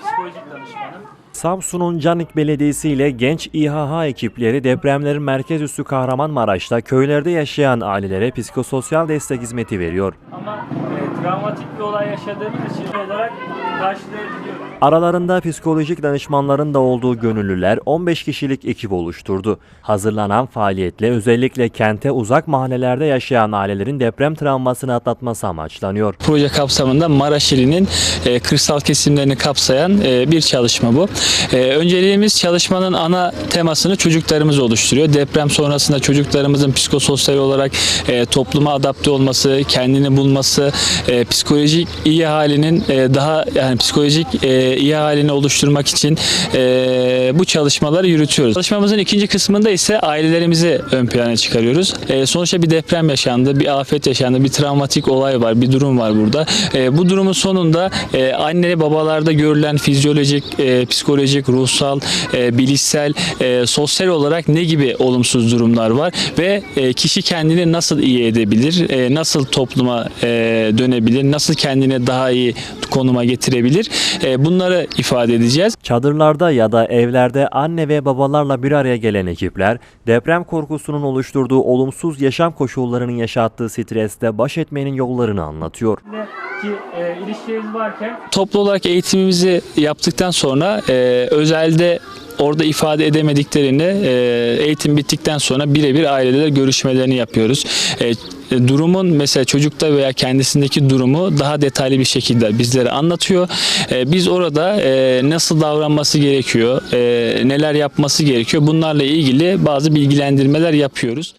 psikolojik danışmanım. Samsun'un Canik Belediyesi ile genç İHH ekipleri depremlerin merkez üssü Kahramanmaraş'ta köylerde yaşayan ailelere psikososyal destek hizmeti veriyor. Ama travmatik bir olay yaşadığımız için olarak karşılayabiliyorum. Aralarında psikolojik danışmanların da olduğu gönüllüler 15 kişilik ekip oluşturdu. Hazırlanan faaliyetle özellikle kente uzak mahallelerde yaşayan ailelerin deprem travmasını atlatması amaçlanıyor. Proje kapsamında Maraş ilinin e, kırsal kesimlerini kapsayan e, bir çalışma bu. E, önceliğimiz çalışmanın ana temasını çocuklarımız oluşturuyor. Deprem sonrasında çocuklarımızın psikososyal olarak e, topluma adapte olması, kendini bulması, e, psikolojik iyi halinin e, daha yani psikolojik e, iyi halini oluşturmak için e, bu çalışmaları yürütüyoruz. Çalışmamızın ikinci kısmında ise ailelerimizi ön plana çıkarıyoruz. E, sonuçta bir deprem yaşandı, bir afet yaşandı, bir travmatik olay var, bir durum var burada. E, bu durumun sonunda e, anne babalarda görülen fizyolojik, e, psikolojik, ruhsal, e, bilişsel, e, sosyal olarak ne gibi olumsuz durumlar var ve e, kişi kendini nasıl iyi edebilir, e, nasıl topluma e, dönebilir, nasıl kendini daha iyi konuma getirebilir e, bunları ifade edeceğiz. Çadırlarda ya da evlerde anne ve babalarla bir araya gelen ekipler deprem korkusunun oluşturduğu olumsuz yaşam koşullarının yaşattığı stresle baş etmenin yollarını anlatıyor. Ve ki e, ilişkilerimiz varken Toplu olarak eğitimimizi yaptıktan sonra e, özelde orada ifade edemediklerini e, eğitim bittikten sonra birebir aileler görüşmelerini yapıyoruz. E, durumun mesela çocukta veya kendisindeki durumu daha detaylı bir şekilde bizlere anlatıyor. E, biz orada e, nasıl davranması gerekiyor, e, neler yapması gerekiyor bunlarla ilgili bazı bilgilendirmeler yapıyoruz.